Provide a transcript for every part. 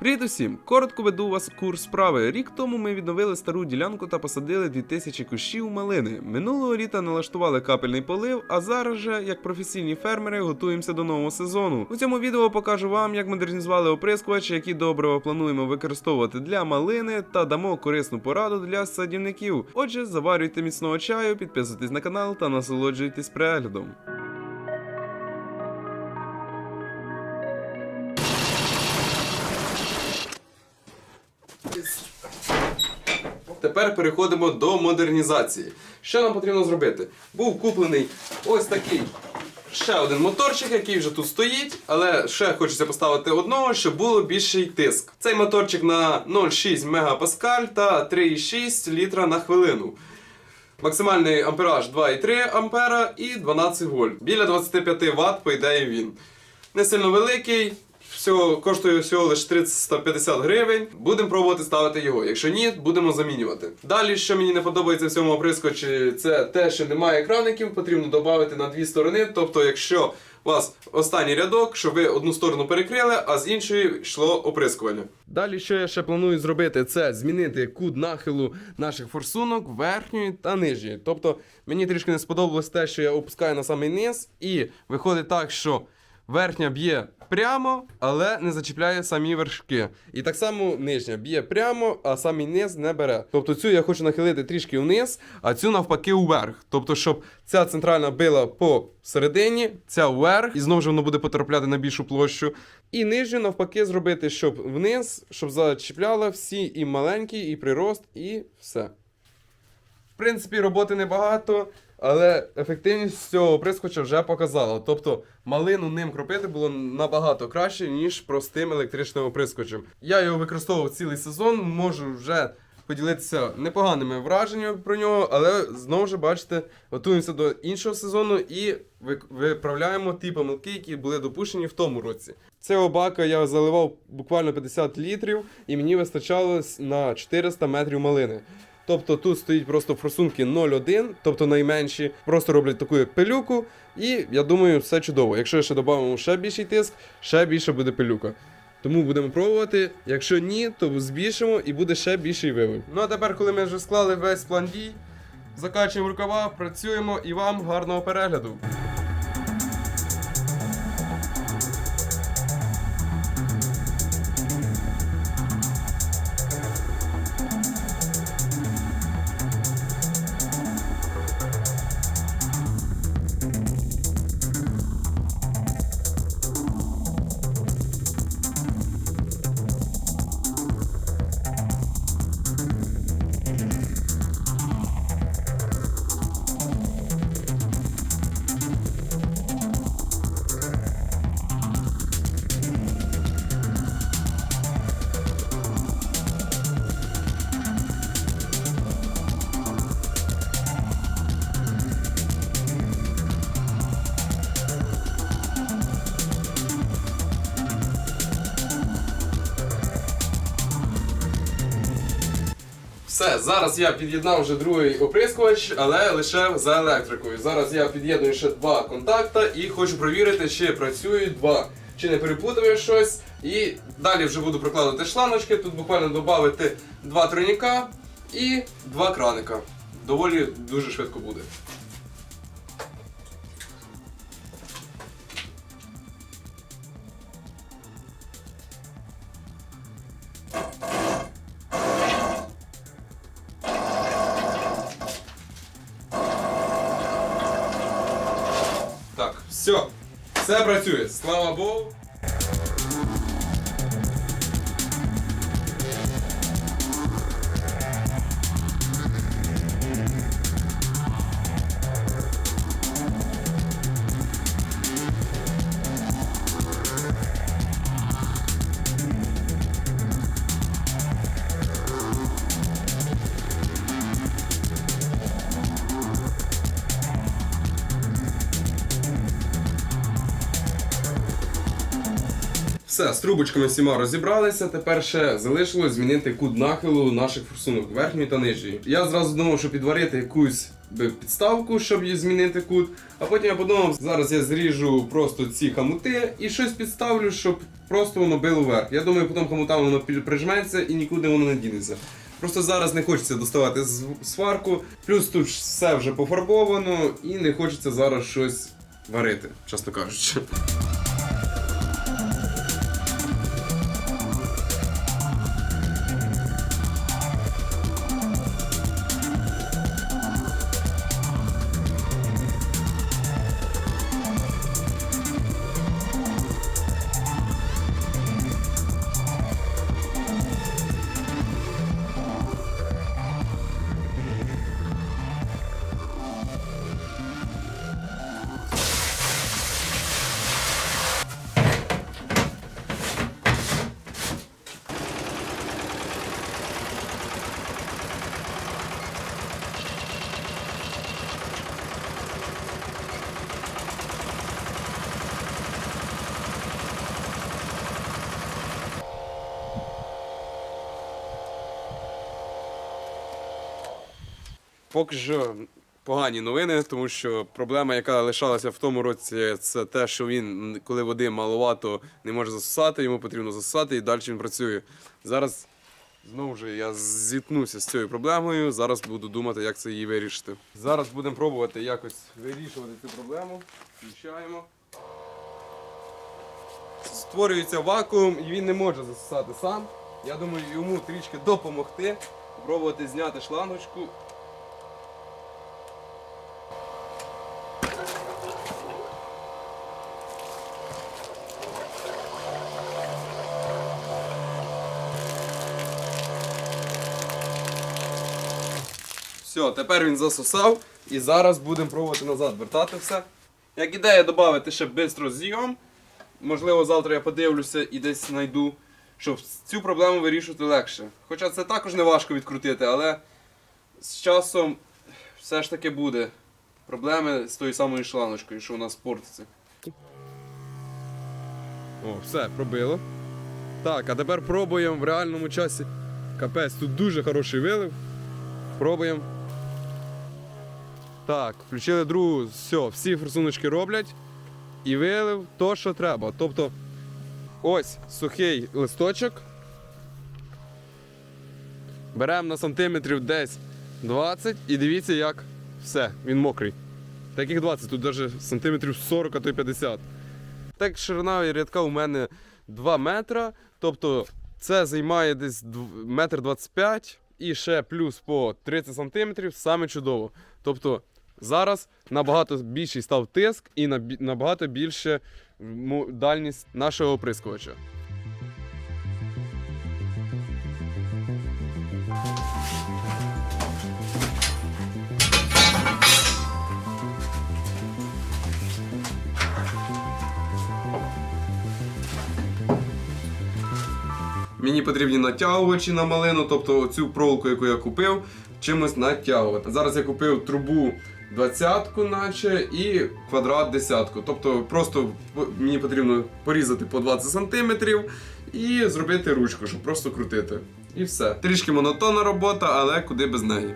Привіт усім! Коротко веду вас курс справи. Рік тому ми відновили стару ділянку та посадили 2000 кущів малини. Минулого літа налаштували капельний полив, а зараз же, як професійні фермери, готуємося до нового сезону. У цьому відео покажу вам, як модернізували оприскувачі, які добрива плануємо використовувати для малини, та дамо корисну пораду для садівників. Отже, заварюйте міцного чаю, підписуйтесь на канал та насолоджуйтесь переглядом. Тепер переходимо до модернізації. Що нам потрібно зробити? Був куплений ось такий ще один моторчик, який вже тут стоїть, але ще хочеться поставити одного, щоб було більший тиск. Цей моторчик на 0,6 МПа та 3,6 літра на хвилину. Максимальний ампераж 2,3 ампера і 12 вольт. Біля 25 Вт, по ідеї він. Не сильно великий, всього, коштує всього лише 350 гривень. Будемо пробувати ставити його. Якщо ні, будемо замінювати. Далі, що мені не подобається в цьому оприскувачі, це те, що немає краників, потрібно додати на дві сторони. Тобто, якщо у вас останній рядок, щоб ви одну сторону перекрили, а з іншої йшло оприскування. Далі, що я ще планую зробити, це змінити кут нахилу наших форсунок верхньої та нижньої. Тобто мені трішки не сподобалось те, що я опускаю на самий низ, і виходить так, що верхня б'є прямо, але не зачіпляє самі вершки. І так само нижня б'є прямо, а самий низ не бере. Тобто цю я хочу нахилити трішки вниз, а цю навпаки вверх. Тобто, щоб ця центральна била по середині, ця вверх, і знову ж воно буде потрапляти на більшу площу. І нижню навпаки зробити, щоб вниз, щоб зачіпляла всі і маленький, і прирост, і все. В принципі, роботи небагато, але ефективність цього оприскувача вже показала. Тобто малину ним кропити було набагато краще, ніж простим електричним оприскувачем. Я його використовував цілий сезон, можу вже поділитися непоганими враженнями про нього, але знову ж бачите, готуємося до іншого сезону і виправляємо ті помилки, які були допущені в тому році. Цього бака я заливав буквально 50 літрів, і мені вистачало на 400 метрів малини. Тобто тут стоїть просто форсунки 0,1, тобто найменші, просто роблять таку як пилюку, і я думаю, все чудово. Якщо ще додамо ще більший тиск, ще більше буде пилюка. Тому будемо пробувати. Якщо ні, то збільшимо і буде ще більший вивив. Ну а тепер, коли ми вже склали весь план дій, закачуємо рукава, працюємо і вам гарного перегляду. Все, зараз я під'єднав вже другий оприскувач, але лише за електрикою. Зараз я під'єдную ще два контакта і хочу провірити, чи працюють два, чи не перепутав я щось. І далі вже буду прокладати шланочки. Тут буквально додати два тройника і два краника. Доволі дуже швидко буде. Все. Все працює. Слава Богу. Все, з трубочками всіма розібралися. Тепер ще залишилось змінити кут нахилу наших форсунок верхньої та нижньої. Я зразу думав, що підварити якусь підставку, щоб її змінити кут. А потім я подумав, зараз я зріжу просто ці хамути і щось підставлю, щоб просто воно било вверх. Я думаю, потім кому там воно прижметься і нікуди воно не дінеться. Просто зараз не хочеться доставати сварку, плюс тут все вже пофарбовано і не хочеться зараз щось варити, чесно кажучи. Поки що погані новини, тому що проблема, яка лишалася в тому році, це те, що він, коли води маловато, не може засосати, йому потрібно засосати і далі він працює. Зараз знову ж я зіткнуся з цією проблемою. Зараз буду думати, як це її вирішити. Зараз будемо пробувати якось вирішувати цю проблему. Включаємо. Створюється вакуум і він не може засосати сам. Я думаю, йому трішки допомогти, спробувати зняти шлангочку Все, тепер він засосав і зараз будемо пробувати назад вертати все. Як ідея додати ще швидко зйом. Можливо, завтра я подивлюся і десь знайду, щоб цю проблему вирішувати легше. Хоча це також не важко відкрутити, але з часом все ж таки буде проблеми з тою самою шланочкою, що у нас портиться. О, все, пробило. Так, а тепер пробуємо в реальному часі. Капець, тут дуже хороший вилив. Пробуємо. Так, включили другу, все, всі форсуночки роблять і вилив то, що треба. Тобто, ось сухий листочок. Беремо на сантиметрів десь 20 і дивіться, як все, він мокрий. Таких 20, тут навіть сантиметрів 40, а то й 50. Так ширина рядка у мене 2 метра, тобто це займає десь дв- метр 25 і ще плюс по 30 сантиметрів, саме чудово. Тобто зараз набагато більший став тиск і набагато більше дальність нашого оприскувача. Мені потрібні натягувачі на малину, тобто цю проволоку, яку я купив, чимось натягувати. Зараз я купив трубу двадцятку, наче, і квадрат десятку. Тобто просто мені потрібно порізати по 20 см і зробити ручку, щоб просто крутити. І все. Трішки монотонна робота, але куди без неї.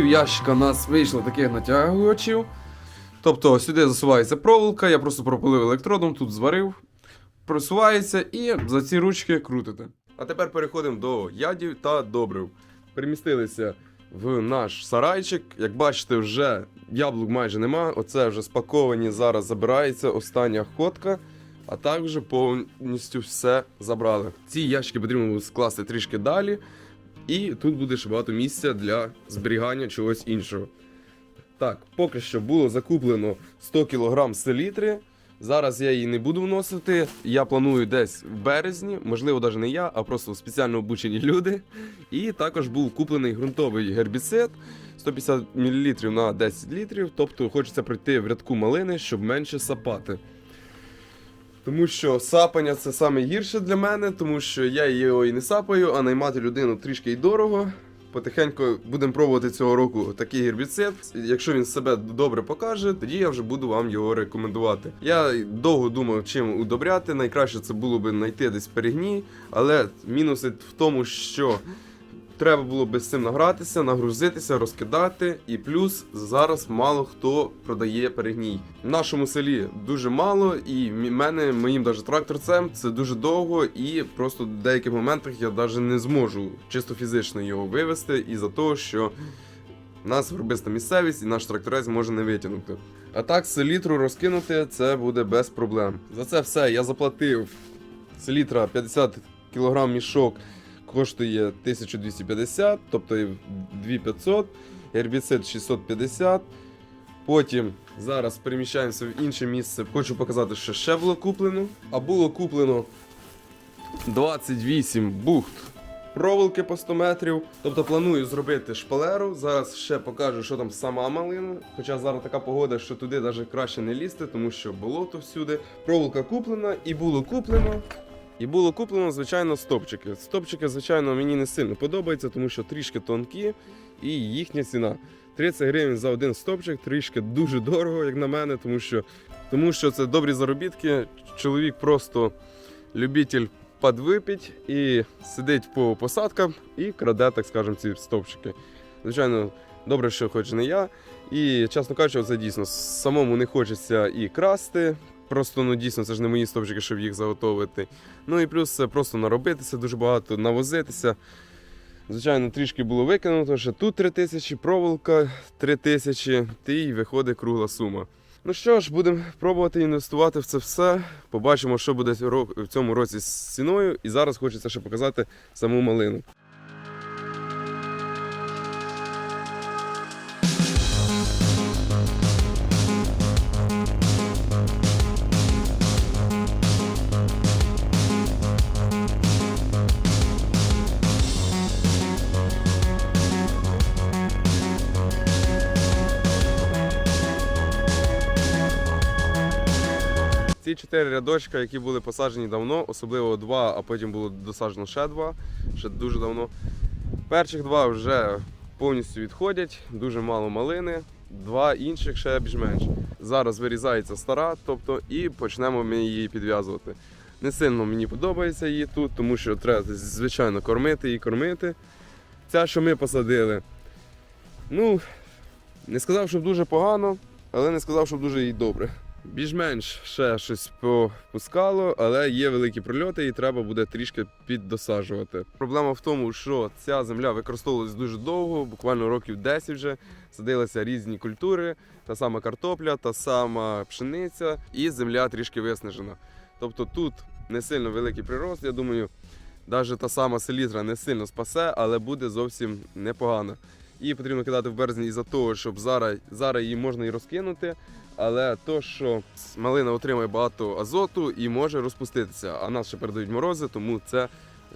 Пів ящика нас вийшло таких натягувачів. Тобто сюди засувається проволока, я просто пропилив електродом, тут зварив, просувається і за ці ручки крутите. А тепер переходимо до ядів та добрив. Перемістилися в наш сарайчик. Як бачите, вже яблук майже нема. Оце вже спаковані, зараз забирається остання ходка. А також повністю все забрали. Ці ящики потрібно буде скласти трішки далі. І тут буде ще багато місця для зберігання чогось іншого. Так, поки що було закуплено 100 кг селітри. Зараз я її не буду вносити. Я планую десь в березні, можливо, навіть не я, а просто спеціально обучені люди. І також був куплений ґрунтовий гербіцид 150 мл на 10 літрів. Тобто хочеться пройти в рядку малини, щоб менше сапати. Тому що сапання це саме гірше для мене, тому що я його і не сапаю, а наймати людину трішки й дорого. Потихеньку будемо пробувати цього року такий гербіцид. Якщо він себе добре покаже, тоді я вже буду вам його рекомендувати. Я довго думав, чим удобряти. Найкраще це було би знайти десь перегній, але мінуси в тому, що треба було би з цим награтися, нагрузитися, розкидати. І плюс зараз мало хто продає перегній. В нашому селі дуже мало, і мене, моїм даже тракторцем, це дуже довго, і просто в деяких моментах я навіть не зможу чисто фізично його вивести, із-за того, що нас горбиста місцевість і наш тракторець може не витягнути. А так, селітру розкинути це буде без проблем. За це все я заплатив селітра 50 кг мішок коштує 1250, тобто 2500, гербіцид 650. Потім зараз переміщаємося в інше місце. Хочу показати, що ще було куплено. А було куплено 28 бухт проволоки по 100 метрів. Тобто планую зробити шпалеру. Зараз ще покажу, що там сама малина. Хоча зараз така погода, що туди навіть краще не лізти, тому що болото всюди. Проволока куплена і було куплено. І було куплено, звичайно, стопчики. Стопчики, звичайно, мені не сильно подобаються, тому що трішки тонкі і їхня ціна. 30 гривень за один стопчик, трішки дуже дорого, як на мене, тому що, тому що це добрі заробітки. Чоловік просто любитель подвипіть і сидить по посадкам і краде, так скажемо, ці стовпчики. Звичайно, добре, що хоч не я. І, чесно кажучи, це дійсно самому не хочеться і красти. Просто ну дійсно це ж не мої стовпчики, щоб їх заготовити. Ну і плюс це просто наробитися дуже багато, навозитися. Звичайно, трішки було викинуто, що тут 3 тисячі, проволока 3 тисячі, і й виходить кругла сума. Ну що ж, будемо пробувати інвестувати в це все. Побачимо, що буде в цьому році з ціною. І зараз хочеться ще показати саму малину. Ці чотири рядочка, які були посаджені давно, особливо два, а потім було досаджено ще два, ще дуже давно. Перших два вже повністю відходять, дуже мало малини, два інших ще більш-менш. Зараз вирізається стара, тобто, і почнемо ми її підв'язувати. Не сильно мені подобається її тут, тому що треба, звичайно, кормити і кормити. Ця, що ми посадили, ну, не сказав, щоб дуже погано, але не сказав, щоб дуже і добре. Більш-менш ще щось попускало, але є великі прольоти і треба буде трішки піддосаджувати. Проблема в тому, що ця земля використовувалась дуже довго, буквально років 10 вже. Садилися різні культури, та сама картопля, та сама пшениця, і земля трішки виснажена. Тобто тут не сильно великий прирост, я думаю, навіть та сама селітра не сильно спасе, але буде зовсім непогано. Її потрібно кидати в березні із-за того, щоб зараз, зараз її можна і розкинути, але то, що малина отримує багато азоту і може розпуститися, а нас ще передають морози, тому це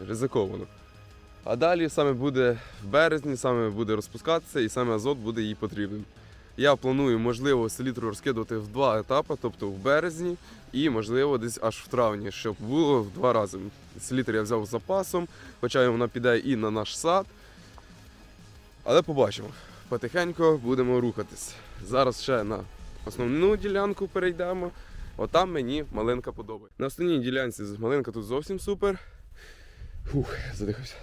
ризиковано. А далі саме буде в березні, саме буде розпускатися і саме азот буде їй потрібен. Я планую, можливо, селітру розкидувати в два етапи, тобто в березні і, можливо, десь аж в травні, щоб було в два рази. Селітр я взяв з запасом, хоча вона піде і на наш сад. Але побачимо. Потихеньку будемо рухатись. Зараз ще на основну ділянку перейдемо. Отам мені малинка подобається. На основній ділянці малинка тут зовсім супер. Фух, задихався.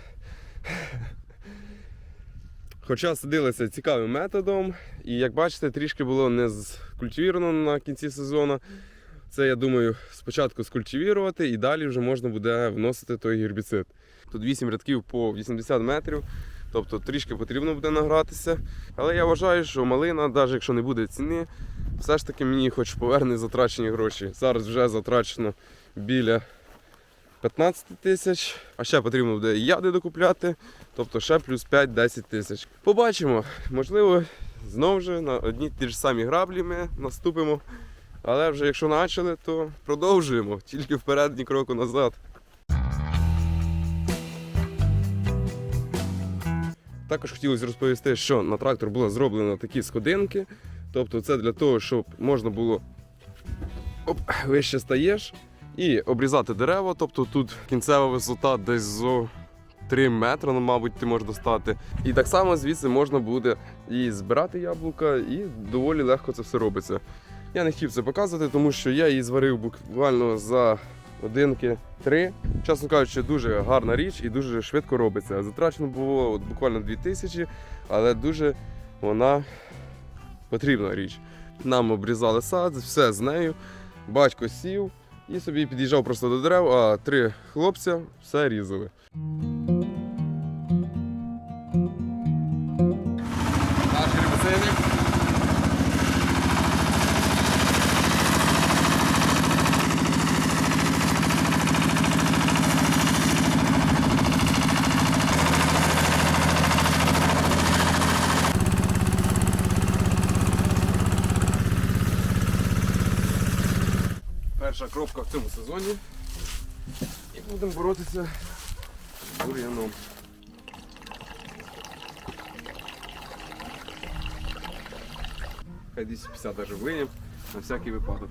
Хоча садилися цікавим методом, і як бачите, трішки було не скультивіровано на кінці сезону. Це, я думаю, спочатку скультивірувати і далі вже можна буде вносити той гербіцид. Тут 8 рядків по 80 метрів, тобто трішки потрібно буде награтися. Але я вважаю, що малина, навіть якщо не буде ціни, все ж таки мені хоч поверне затрачені гроші. Зараз вже затрачено біля 15 тисяч, а ще потрібно буде і яди докупляти, тобто ще плюс 5-10 тисяч. Побачимо, можливо, знову ж на одні ті ж самі граблі ми наступимо Але вже якщо почали, то продовжуємо. Тільки вперед, ні кроку назад. Також хотілося розповісти, що на трактор було зроблено такі сходинки. Тобто це для того, щоб можна було оп, вище стаєш і обрізати дерева. Тобто тут кінцева висота десь зо 3 метри, ну, мабуть, ти можеш достати. І так само звідси можна буде і збирати яблука, і доволі легко це все робиться. Я не хотів це показувати, тому що я її зварив буквально за годинки три. Чесно кажучи, дуже гарна річ і дуже швидко робиться. Затрачено було от буквально 2000, але дуже вона потрібна річ. Нам обрізали сад, все з нею. Батько сів і собі під'їжджав просто до дерев, а три хлопця все різали. Перша в цьому сезоні. І будемо боротися з бур'яном. Хай 250 даже винем на всякий випадок.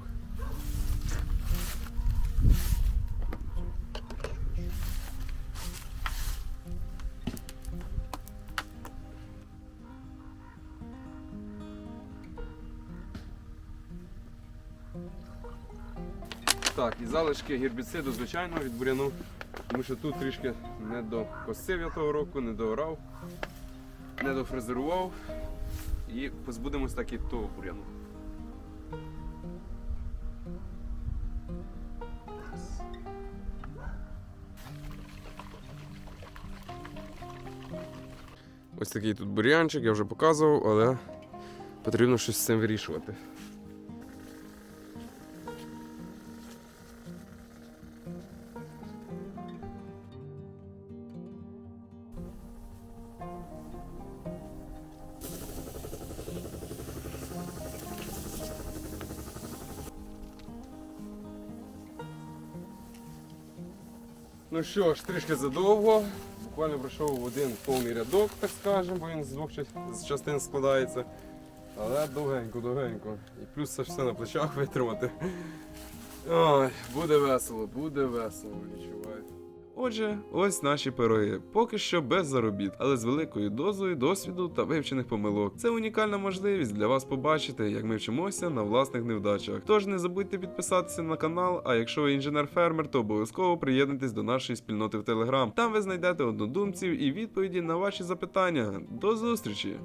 Так, і залишки гербіциду, звичайно, від буряну, тому що тут трішки не докосив я того року, не доорав, не дофрезерував і позбудемось так і того буряну. Ось такий тут бур'янчик, я вже показував, але потрібно щось з цим вирішувати. Ну що ж, трішки задовго. Буквально пройшов один повний рядок, так скажемо, бо він з двох частин складається. Але довгенько, довгенько. І плюс це все на плечах витримати. Ой, буде весело, буде весело, відчуваю. Отже, ось наші пироги. Поки що без заробіт, але з великою дозою досвіду та вивчених помилок. Це унікальна можливість для вас побачити, як ми вчимося на власних невдачах. Тож не забудьте підписатися на канал. А якщо ви інженер-фермер, то обов'язково приєднуйтесь до нашої спільноти в Телеграм. Там ви знайдете однодумців і відповіді на ваші запитання. До зустрічі!